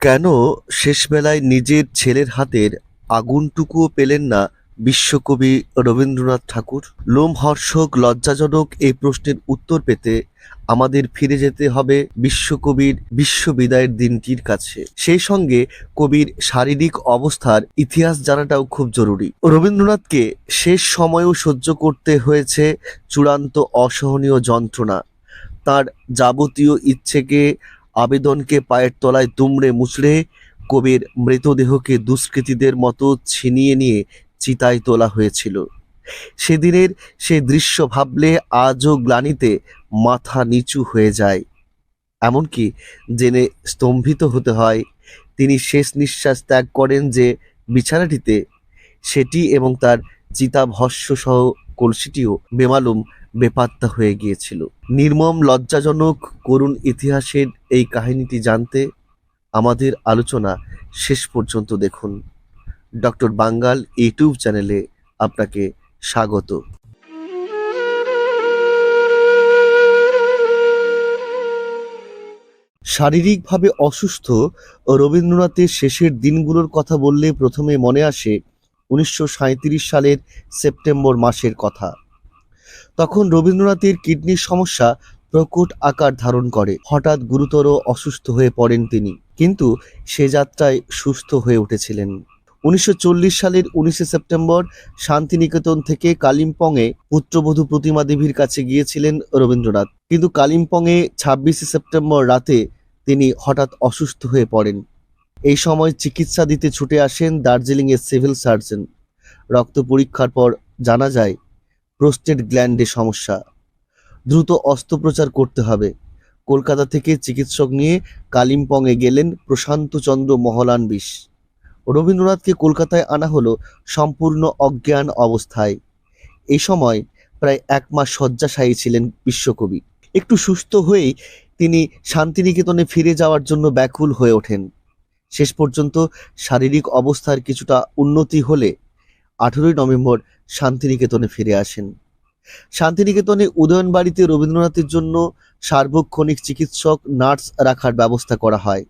কেন শেষবেলায় নিজের ছেলের হাতের আগুনটুকুও পেলেন না বিশ্বকবি রবীন্দ্রনাথ ঠাকুর? লোমহর্ষক, লজ্জাজনক এই প্রশ্নের উত্তর পেতে আমাদের ফিরে যেতে হবে বিশ্বকবির বিশ্ববিদায়ের দিনটির কাছে। সেই সঙ্গে কবির শারীরিক অবস্থার ইতিহাস জানাটাও খুব জরুরি। রবীন্দ্রনাথকে শেষ সময়েও সহ্য করতে হয়েছে চূড়ান্ত অসহনীয় যন্ত্রণা। তার যাবতীয় ইচ্ছেকে আবেদনকে পায়ের তলায় দুমড়ে মুচড়ে কবির মৃতদেহকে দুষ্কৃতীদের মতো ছিনিয়ে নিয়ে চিতায় তোলা হয়েছিল। সেদিনের সে দৃশ্য ভাবলে আজও গ্লানিতে মাথা নিচু হয়ে যায়। এমনকি জেনে স্তম্ভিত হতে হয়, তিনি শেষ নিঃশ্বাস ত্যাগ করেন যে বিছানাটিতে সেটি এবং তার চিতাভস্য সহ কলসিটিও বেমালুম বেপাত্তা হয়ে গিয়েছিল। নির্মম, লজ্জাজনক করুণ ইতিহাসের এই কাহিনীটি জানতে আমাদের আলোচনা শেষ পর্যন্ত দেখুন। ডক্টর বাঙ্গাল ইউটিউব চ্যানেলে আপনাকে স্বাগত। শারীরিকভাবে অসুস্থ রবীন্দ্রনাথের শেষের দিনগুলোর কথা বললে প্রথমে মনে আসে উনিশশো সাঁইত্রিশ সালের সেপ্টেম্বর মাসের কথা। তখন রবীন্দ্রনাথের কিডনির সমস্যা প্রকট আকার ধারণ করে। হঠাৎ গুরুতর অসুস্থ হয়ে পড়েন তিনি। কিন্তু সে যাত্রায় সুস্থ হয়ে উঠেছিলেন। উনিশশো চল্লিশ সালের উনিশে সেপ্টেম্বর শান্তিনিকেতন থেকে কালিম্পংয়ে পুত্রবধূ প্রতিমা দেবীর কাছে গিয়েছিলেন রবীন্দ্রনাথ। কিন্তু কালিম্পংয়ে ছাব্বিশে সেপ্টেম্বর রাতে তিনি হঠাৎ অসুস্থ হয়ে পড়েন। এই সময় চিকিৎসা দিতে ছুটে আসেন দার্জিলিংয়ের সিভিল সার্জন। রক্ত পরীক্ষার পর জানা যায় প্রোস্টেট গ্ল্যান্ডে সমস্যা। দ্রুত অস্ত্রোপচার করতে হবে। কলকাতা থেকে চিকিৎসক নিয়ে কালিম্পংয়ে গেলেন প্রশান্তচন্দ্র মহলান বিশ রবীন্দ্রনাথকে কলকাতায় আনা হলো সম্পূর্ণ অজ্ঞান অবস্থায়। এই সময় প্রায় এক মাস শয্যাশায়ী ছিলেন বিশ্বকবি। একটু সুস্থ হয়েই তিনি শান্তিনিকেতনে ফিরে যাওয়ার জন্য ব্যাকুল হয়ে ওঠেন। শেষ পর্যন্ত শারীরিক অবস্থার কিছুটা উন্নতি হলে আঠেরোই নভেম্বর শান্তিনিকেতনে ফিরে আসেন। শান্তিনিকেতনে উদয়নবাড়িতে রবীন্দ্রনাথের জন্য সার্বক্ষণিক চিকিৎসক, নার্স রাখার ব্যবস্থা করা হয়।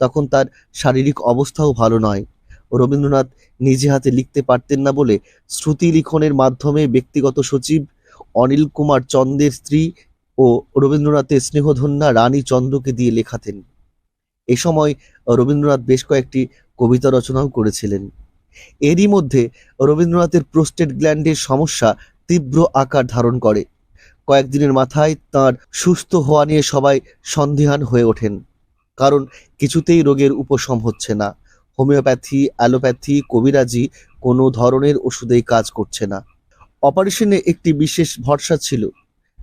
তখন তার শারীরিক অবস্থাও ভালো নয়। রবীন্দ্রনাথ নিজে হাতে লিখতে পারতেন না বলে শ্রুতি লিখনের মাধ্যমে ব্যক্তিগত সচিব অনিল কুমার চন্দের স্ত্রী ও রবীন্দ্রনাথের স্নেহধন্যা রানী চন্দ্রকে দিয়ে লেখাতেন। এ সময় রবীন্দ্রনাথ বেশ কয়েকটি কবিতা রচনাও করেছিলেন। এরই মধ্যে রবীন্দ্রনাথের প্রোস্টেট গ্ল্যান্ডের সমস্যা তীব্র আকার ধারণ করে। কয়েকদিনের মাথায় তার সুস্থ হওয়া নিয়ে সবাই সন্দিহান হয়ে ওঠেন। কারণ কিছুতেই রোগের উপশম হচ্ছে না। হোমিওপ্যাথি, অ্যালোপ্যাথি, কবিরাজি কোনো ধরনের ওষুধেই কাজ করছে না। অপারেশনে একটি বিশেষ ভরসা ছিল।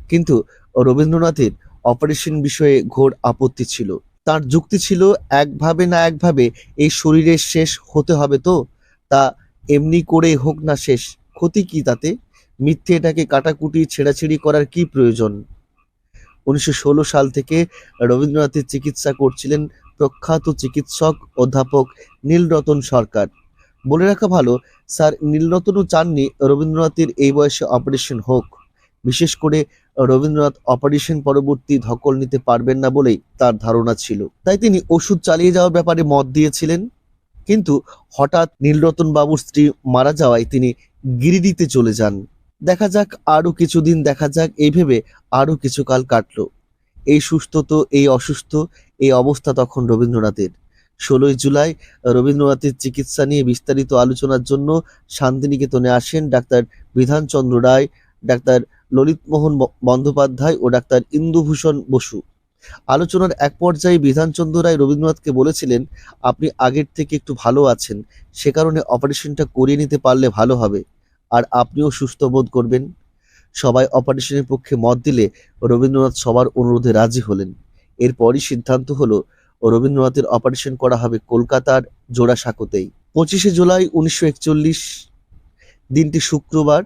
কিন্তু রবীন্দ্রনাথের অপারেশন বিষয়ে ঘোর আপত্তি ছিল। তার যুক্তি ছিল, একভাবে না একভাবে এই শরীরের শেষ হতে হবে তো? তা এমনি করে হোক না শেষ। ক্ষতি কি তাতে? মিথ্যে এটাকে কাটাকুটি, ছেঁড়াছিড়ি করার কি প্রয়োজন? উনিশশো ষোলো সাল থেকে রবীন্দ্রনাথের চিকিৎসা করছিলেন প্রখ্যাত চিকিৎসক, অধ্যাপক নীলরতন সরকার। বলে রাখা ভালো, স্যার নীলরতনও চাননি রবীন্দ্রনাথের এই বয়সে অপারেশন হোক। বিশেষ করে রবীন্দ্রনাথ অপারেশন পরবর্তী ধকল নিতে পারবেন না বলেই তার ধারণা ছিল। তাই তিনি ওষুধ চালিয়ে যাওয়ার ব্যাপারে মত দিয়েছিলেন। কিন্তু হঠাৎ নীলরতন বাবুর স্ত্রী মারা যাওয়ায় তিনি গিরিডিতে চলে যান। দেখা যাক আরও কিছুদিন দেখা যাক, এই ভেবে আরও কিছুকাল কাটলো। এই সুস্থ তো, এই অসুস্থ, এই অবস্থা তখন রবীন্দ্রনাথের। ষোলোই জুলাই, রবীন্দ্রনাথের চিকিৎসা নিয়ে বিস্তারিত আলোচনার জন্য শান্তিনিকেতনে আসেন ডাক্তার বিধানচন্দ্র রায়, ডাক্তার ললিতমোহন বন্দ্যোপাধ্যায় ও ডাক্তার ইন্দুভূষণ বসু। আলোচনার এক পর্যায়ে বিধানচন্দ্র রায় রবীন্দ্রনাথকে বলেছিলেন, আপনি আগের থেকে একটু ভালো আছেন, সে কারণে অপারেশনটা করিয়ে নিতে পারলে ভালো হবে, আর আপনিও সুস্থ বোধ করবেন। সবাই অপারেশনের পক্ষে মত দিলে রবীন্দ্রনাথ সবার অনুরোধে রাজি হলেন। এরপরই সিদ্ধান্ত হলো, রবীন্দ্রনাথের অপারেশন করা হবে কলকাতার জোড়াসাঁকোতেই। পঁচিশে জুলাই উনিশশো একচল্লিশ দিনটি শুক্রবার,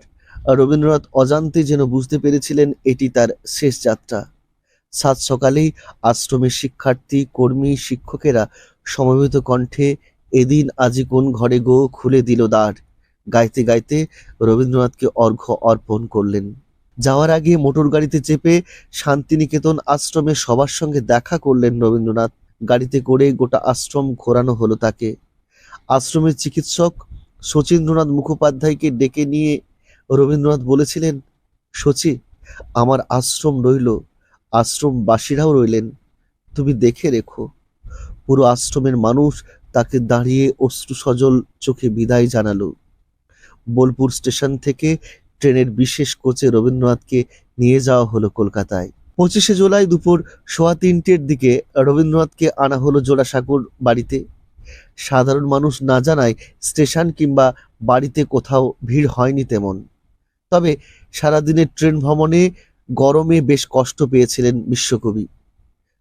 রবীন্দ্রনাথ অজান্তে যেন বুঝতে পেরেছিলেন এটি তার শেষ যাত্রা। সাত সকালেই আশ্রমের শিক্ষার্থী, কর্মী, শিক্ষকেরা সমবেত কণ্ঠে, এদিন আজি কোন ঘরে গো খুলে দিল দ্বার। গাইতে গাইতে রবীন্দ্রনাথকে অর্ঘ্য অর্পণ করলেন। যাওয়ার আগে মোটর গাড়িতে চেপে শান্তিনিকেতন আশ্রমে সবার সঙ্গে দেখা করলেন রবীন্দ্রনাথ। গাড়িতে করে গোটা আশ্রম ঘোরানো হলো তাকে। আশ্রমের চিকিৎসক শচীন্দ্রনাথ মুখোপাধ্যায়কে ডেকে নিয়ে রবীন্দ্রনাথ বলেছিলেন, শচী, আমার আশ্রম রইল। আশ্রমবাসীরাও রইলেন। তুমি দেখে রেখো, পুরো আশ্রমের মানুষ তাকে দাঁড়িয়ে অশ্রু সজল চোখে বিদায় জানালো। বোলপুর স্টেশন থেকে ট্রেনের বিশেষ কোচে রবীন্দ্রনাথকে নিয়ে যাওয়া হলো কলকাতায়। পঁচিশে জুলাই দুপুর সোয়া তিনটের দিকে রবীন্দ্রনাথকে আনা হলো জোড়াসাঁকোর বাড়িতে। সাধারণ মানুষ না জানায় স্টেশন কিংবা বাড়িতে কোথাও ভিড় হয়নি তেমন। তবে সারাদিনের ট্রেন ভ্রমণে গরমে বেশ কষ্ট পেয়েছিলেন বিশ্বকবি।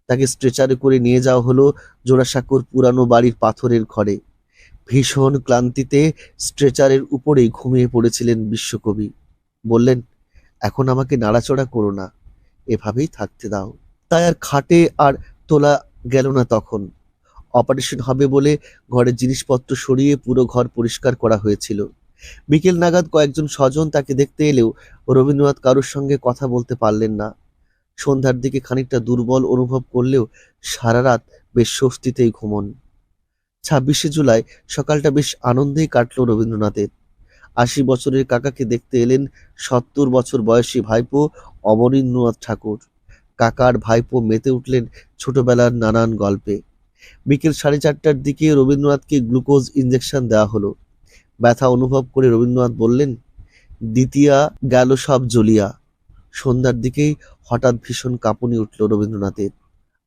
তাকে স্ট্রেচারে করে নিয়ে যাওয়া হলো জোড়াসাঁকোর পুরানো বাড়ির পাথরের ঘরে। ভীষণ ক্লান্তিতে স্ট্রেচারের উপরেই ঘুমিয়ে পড়েছিলেন বিশ্বকবি। বললেন, এখন আমাকে নাড়াচড়া করো না, এভাবেই থাকতে দাও। তাই আর খাটে আর তোলা গেল না তখন। অপারেশন হবে বলে ঘরের জিনিসপত্র সরিয়ে পুরো ঘর পরিষ্কার করা হয়েছিল। বিকেল নাগাদ কয়েকজন স্বজন তাকে দেখতে এলেও রবীন্দ্রনাথ কারোর সঙ্গে কথা বলতে পারলেন না। সন্ধ্যার দিকে খানিকটা দুর্বল অনুভব করলেও সারা রাত বেশ স্বস্তিতেই ঘুমন। ছাব্বিশে জুলাই সকালটা বেশ আনন্দেই কাটল রবীন্দ্রনাথের। আশি বছরের কাকাকে দেখতে এলেন সত্তর বছর বয়সী ভাইপো অমরেন্দ্রনাথ ঠাকুর। কাকার ভাইপো মেতে উঠলেন ছোটবেলার নানান গল্পে। বিকেল সাড়ে চারটার দিকে রবীন্দ্রনাথকে গ্লুকোজ ইঞ্জেকশন দেওয়া হলো। ব্যথা অনুভব করে রবীন্দ্রনাথ বললেন, দ্বিতীয়া গেল সব জ্বলিয়া। সন্ধ্যার দিকেই হঠাৎ ভীষণ কাঁপুনি উঠল রবীন্দ্রনাথের।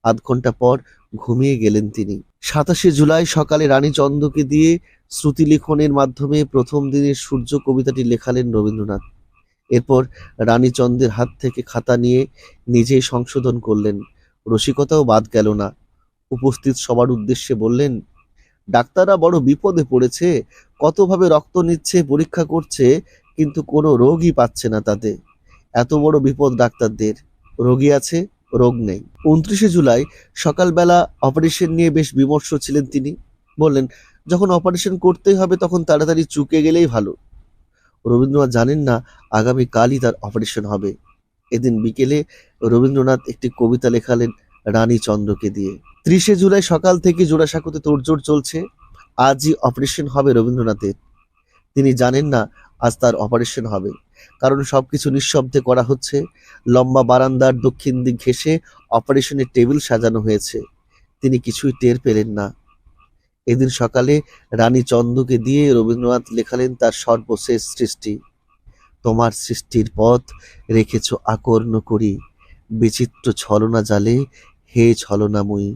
আধ ঘণ্টা পর ঘুমিয়ে গেলেন তিনি। সাতাশে জুলাই সকালে রানী রানীচন্দ্রকে দিয়ে শ্রুতিলিখনের মাধ্যমে প্রথম দিনের সূর্য কবিতাটি লেখালেন রবীন্দ্রনাথ। এরপর রানীচন্দ্রের হাত থেকে খাতা নিয়ে নিজেই সংশোধন করলেন। রসিকতাও বাদ গেল না। উপস্থিত সবার উদ্দেশ্যে বললেন ডাক্তাররা বড় বিপদে পড়েছে, কতভাবে রক্ত নিচ্ছে, পরীক্ষা করছে, কিন্তু কোনো রোগই পাচ্ছে না তাতে। এত বড় বিপদ ডাক্তারদের। রোগী আছে, রোগ নেই। উনত্রিশে জুলাই সকালবেলা অপারেশন নিয়ে বেশ বিমর্ষ ছিলেন তিনি। বললেন, যখন অপারেশন করতেই হবে, তখন তাড়াতাড়ি চুকে গেলেই ভালো। রবীন্দ্রনাথ জানেন না আগামী কালই তার অপারেশন হবে। এদিন বিকেলে রবীন্দ্রনাথ একটি কবিতা লেখালেন রানী চন্দ্রকে দিয়ে। ত্রিশে জুলাই সকাল থেকে জোড়াসাঁকোতে তোড়জোড় চলছে। আজই অপারেশন হবে রবীন্দ্রনাথের। তিনি জানেন না, আজ তার অপারেশন হবে। কারণ সবকিছু নিঃশব্দে করা হচ্ছে। লম্বা বারান্দার দক্ষিণ দিক ঘেঁষে অপারেশনের টেবিল সাজানো হয়েছে। তিনি কিছুই টের পেলেন না। এদিন সকালে রানী চন্দ্রকে দিয়ে রবীন্দ্রনাথ লেখালেন তার সর্বশেষ সৃষ্টি। তোমার সৃষ্টির পথ রেখেছ আকর্ণ করি। বিচিত্র ছলনা জালে হে ছলনাময়ী,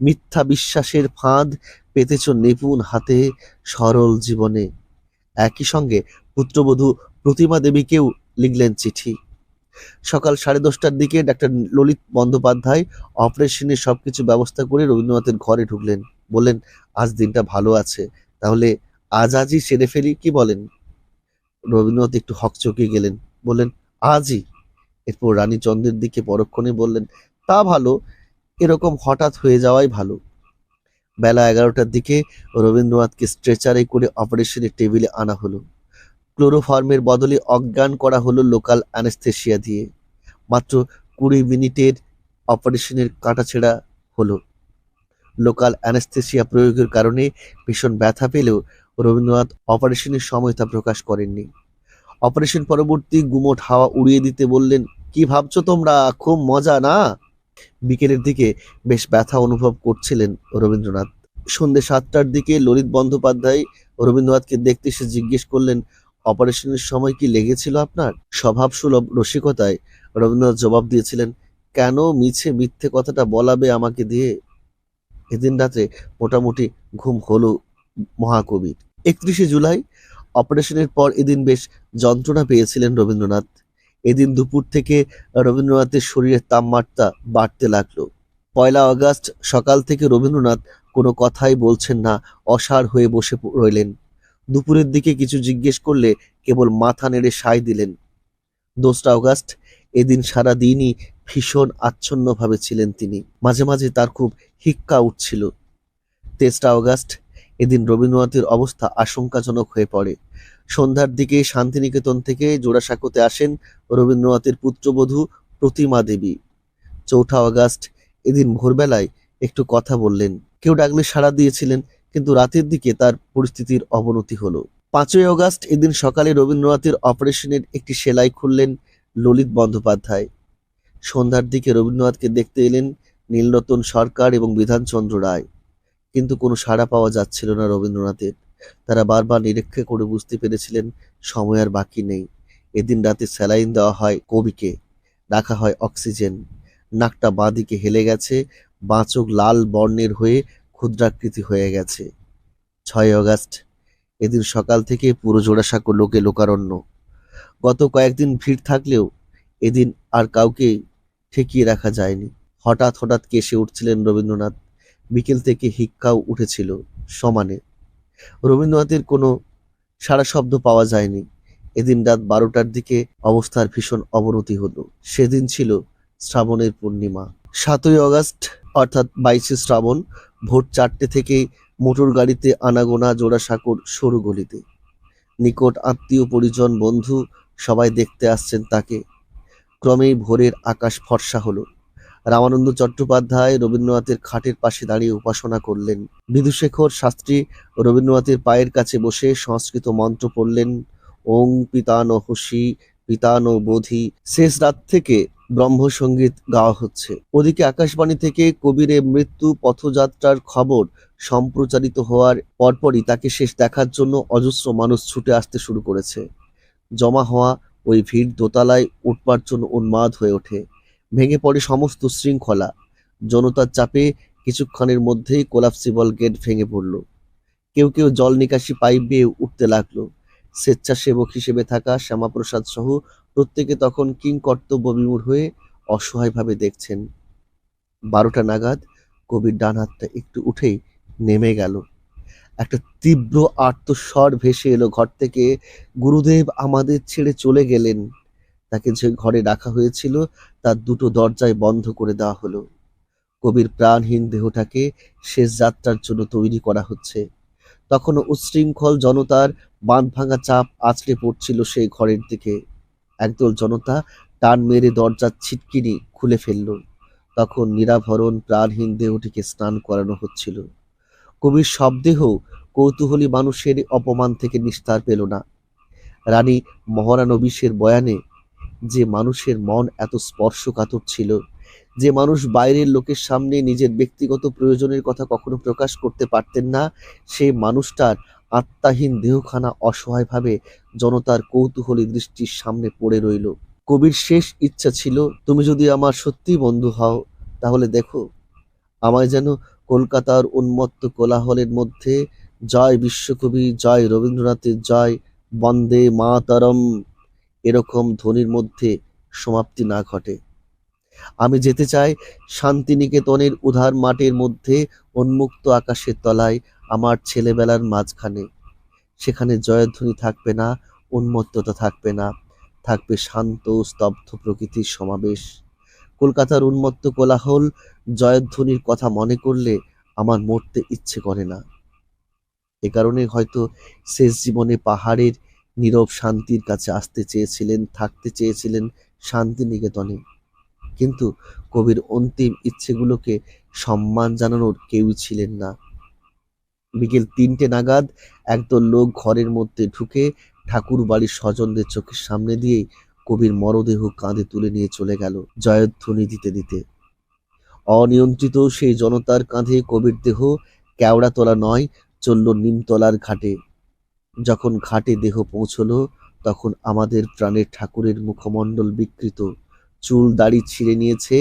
মিথ্যা বিশ্বাসের ফাঁদ পেতেছ নিপুণ হাতে সরল জীবনে। একই সঙ্গে পুত্রবধূ প্রতিমা দেবীকেও লিখলেন চিঠি। সকাল সাড়ে দশটার দিকে ডাক্তার ললিত বন্দ্যোপাধ্যায় অপারেশনের সবকিছু ব্যবস্থা করে রবীন্দ্রনাথের ঘরে ঢুকলেন। বললেন, আজ দিনটা ভালো আছে, তাহলে আজ আজই সেরে ফেলি, কি বলেন? রবীন্দ্রনাথ একটু হকচকিয়ে গেলেন, বললেন, আজই? এরপর রানীচন্দ্রের দিকে পরক্ষণে বললেন, তা ভালো এরকম হঠাৎ হয়ে যাওয়াই ভালো। বেলা এগারোটার দিকে রবীন্দ্রনাথকে স্ট্রেচারে করে অপারেশনের টেবিলে আনা হলো। ক্লোরোফর্মের বদলে অজ্ঞান করা হলো লোকাল অ্যানেস্থেশিয়া দিয়ে। মাত্র কুড়ি মিনিটের অপারেশনের কাটাছেড়া হলো। লোকাল অ্যানেস্থেশিয়া প্রয়োগের কারণে ভীষণ ব্যথা পেলেও রবীন্দ্রনাথ অপারেশনের সময় তা প্রকাশ করেননি। অপারেশন পরবর্তী গুমোট হাওয়া উড়িয়ে দিতে বললেন, কি ভাবছ তোমরা? খুব মজা, না? বিকেলের দিকে বেশ ব্যথা অনুভব করছিলেন রবীন্দ্রনাথ। সন্ধ্যে সাতটার দিকে ললিত বন্দ্যোপাধ্যায় রবীন্দ্রনাথকে দেখতে এসে জিজ্ঞেস করলেন, অপারেশনের সময় কি লেগেছিল আপনার? স্বভাবসুলভ রসিকতায় রবীন্দ্রনাথ জবাব দিয়েছিলেন, কেন মিছে মিথ্যে কথাটা বলাবে আমাকে দিয়ে? এদিন রাতে মোটামুটি ঘুম হলো মহাকবির। একত্রিশে জুলাই অপারেশনের পর এদিন বেশ যন্ত্রণা পেয়েছিলেন রবীন্দ্রনাথ। এদিন দুপুর থেকে রবীন্দ্রনাথের শরীরের তাপমাত্রা বাড়তে লাগল। পয়লা অগাস্ট সকাল থেকে রবীন্দ্রনাথ কোনো কথাই বলছেন না অসাড় হয়ে বসে রইলেন। দুপুরের দিকে কিছু জিজ্ঞেস করলে কেবল মাথা নেড়ে সায় দিলেন। দোসরা অগাস্ট এদিন সারা দিনই ভীষণ আচ্ছন্নভাবে ছিলেন তিনি। মাঝে মাঝে তার খুব হিক্কা উঠছিল। তেসরা অগাস্ট এদিন রবীন্দ্রনাথের অবস্থা আশঙ্কাজনক হয়ে পড়ে। সন্ধ্যার দিকে শান্তিনিকেতন থেকে জোড়াসাঁকোতে আসেন রবীন্দ্রনাথের পুত্রবধূ প্রতিমা দেবী। চৌঠা অগাস্ট এদিন ভোরবেলায় একটু কথা বললেন। কেউ ডাকলে সাড়া দিয়েছিলেন, কিন্তু রাতের দিকে তার পরিস্থিতির অবনতি হলো। পাঁচই অগাস্ট এদিন সকালে রবীন্দ্রনাথের অপারেশনের একটি সেলাই খুললেন ললিত বন্দ্যোপাধ্যায়। সন্ধ্যার দিকে রবীন্দ্রনাথকে দেখতে এলেন নীলরতন সরকার এবং বিধানচন্দ্র রায়। কিন্তু কোনো সাড়া পাওয়া যাচ্ছিল না রবীন্দ্রনাথের। তারা বারবার নিরীক্ষা করে বুঝতে পেরেছিলেন সময় আর বাকি নেই। এদিন রাতে স্যালাইন দেওয়া হয় কবিকে। রাখা হয় অক্সিজেন। নাকটা বাঁদিকে হেলে গেছে বাঁচক লাল বর্ণের হয়ে ক্ষুদ্রাকৃতি হয়ে গেছে। ছয় অগাস্ট। এদিন সকাল থেকে পুরো জোড়াসাঁকো লোকে লোকারণ্য। গত কয়েকদিন ভিড় থাকলেও এদিন আর কাউকে ঠেকিয়ে রাখা যায়নি। হঠাৎ হঠাৎ কেসে উঠছিলেন রবীন্দ্রনাথ। বিকেল থেকে হিক্কাও উঠেছিল সমানে। রবীন্দ্রনাথের কোনো সারা শব্দ পাওয়া যায়নি। এদিন রাত বারোটার দিকে অবস্থার ভীষণ অবনতি হলো। সেদিন ছিল শ্রাবণের পূর্ণিমা। সাতই অগাস্ট, অর্থাৎ বাইশে শ্রাবণ, ভোর চারটে থেকে মোটর গাড়িতে আনাগোনা জোড়াসাঁকোর সরু গলিতে। নিকট আত্মীয় পরিজন বন্ধু সবাই দেখতে আসছেন তাকে। ক্রমেই ভোরের আকাশ ফর্সা হলো। রামানন্দ চট্টোপাধ্যায় রবীন্দ্রনাথের খাটের পাশে দাঁড়িয়ে উপাসনা করলেন। বিধুশেখর শাস্ত্রী রবীন্দ্রনাথের পায়ের কাছে বসে সংস্কৃত মন্ত্র পড়লেন। ওং পিতান হুসি পিতান বোধি। শেষ রাত থেকে ব্রহ্মসঙ্গীত গাওয়া হচ্ছে। ওদিকে আকাশবাণী থেকে কবিরের মৃত্যু পথযাত্রার খবর সম্প্রচারিত হওয়ার পরপরই তাকে শেষ দেখার জন্য অজস্র মানুষ ছুটে আসতে শুরু করেছে। জমা হওয়া ওই ভিড় দোতলায় উঠবার জন্য উন্মাদ হয়ে ওঠে। ভেঙে পড়ে সমস্ত শৃঙ্খলা। জনতার চাপে কিছুক্ষণের মধ্যেই কোলাপসিবল গেট ভেঙে পড়ল। কেউ কেউ জল নিকাশি পাইপ বেয়ে উঠতে লাগল। স্বেচ্ছাসেবক হিসেবে থাকা শ্যামাপ্রসাদ সহ প্রত্যেকে তখন কিং কর্তব্য বিমূঢ় হয়ে অসহায়ভাবে দেখছেন। বারোটা নাগাদ কবির ডান হাতটা একটু উঠেই নেমে গেল। একটা তীব্র আর্তস্বর ভেসে এলো ঘর থেকে, গুরুদেব আমাদের ছেড়ে চলে গেলেন। তাকে যে ঘরে রাখা হয়েছিল, তার দুটো দরজায় বন্ধ করে দেওয়া হলো। কবির প্রাণহীন দেহটাকে শেষ যাত্রার জন্য তৈরি করা হচ্ছে। তখনও উচ্ছৃঙ্খল জনতার বাঁধ ভাঙা চাপ আছড়ে পড়ছিল সেই ঘরের দিকে। একদল জনতা টান মেরে দরজার ছিটকিনি খুলে ফেলল। তখন নিরাভরণ প্রাণহীন দেহটিকে স্নান করানো হচ্ছিল। কবির শবদেহ কৌতূহলী মানুষের অপমান থেকে নিস্তার পেল না। রানী মহারানবিশের বয়ানে যে মানুষের মন এত স্পর্শকাতর ছিল, যে মানুষ বাইরের লোকের সামনে নিজের ব্যক্তিগত প্রয়োজনের কথা কখনো প্রকাশ করতে পারতেন না সেই মানুষটার আত্মাহীন দেহখানা অসহায়ভাবে জনতার কৌতূহলী দৃষ্টির সামনে পড়ে রইল। কবির শেষ ইচ্ছা ছিল, তুমি যদি আমার সত্যি বন্ধু হও, তাহলে দেখো, আমায় যেন কলকাতার উন্মত্ত কোলাহলের মধ্যে, জয় বিশ্বকবি, জয় রবীন্দ্রনাথের জয়, বন্দে মাতরম। এরকম ধ্বনির মধ্যে সমাপ্তি না ঘটে। আমি যেতে চাই শান্তিনিকেতনের উধার মাঠের মধ্যে উন্মুক্ত আকাশের তলায় আমার ছেলেবেলার মাঝখানে। সেখানে জয়ধ্বনি থাকবে না, উন্মত্ততা থাকবে না, থাকবে শান্ত স্তব্ধ প্রকৃতির সমাবেশ। কলকাতার উন্মত্ত কোলাহল জয়ধ্বনির কথা মনে করলে আমার মরতে ইচ্ছে করে না। এ কারণে হয়তো শেষ জীবনে পাহাড়ের নীরব শান্তির কাছে আসতে চেয়েছিলেন, থাকতে চেয়েছিলেন শান্তিনিকেতনে। কিন্তু কবির অন্তিম ইচ্ছেগুলোকে সম্মান জানানোর কেউ ছিলেন না। বিকেল তিনটে নাগাদ একদল লোক ঘরের মধ্যে ঢুকে ঠাকুর বাড়ির স্বজনদের চোখের সামনে দিয়েই কবির মরদেহ কাঁধে তুলে নিয়ে চলে গেল জয়ধ্বনি দিতে দিতে। অনিয়ন্ত্রিত সেই জনতার কাঁধে কবির দেহ কেওড়া তোলা নয়, চলল নিমতলার ঘাটে। যখন ঘাটে দেহ পৌঁছলো, তখন আমাদের প্রাণের ঠাকুরের মুখমণ্ডল বিকৃত। চুল দাড়ি ছিঁড়ে নিয়েছে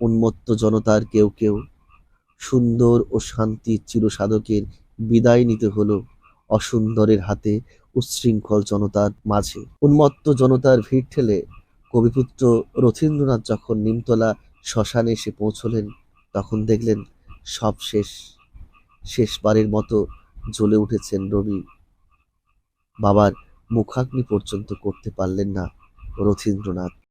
উন্মত্ত জনতার কেউ কেউ। সুন্দর ও শান্তির চিরসাধকের বিদায় নিতে হলো অসুন্দরের হাতে উচ্ছৃঙ্খল জনতার মাঝে। উন্মত্ত জনতার ভিড় ঠেলে কবিপুত্র রথীন্দ্রনাথ যখন নিমতলা শ্মশানে এসে পৌঁছলেন, তখন দেখলেন সব শেষ। শেষবারের মতো জ্বলে উঠেছেন রবি। বাবার মুখাগ্নি পর্যন্ত করতে পারলেন না রথীন্দ্রনাথ।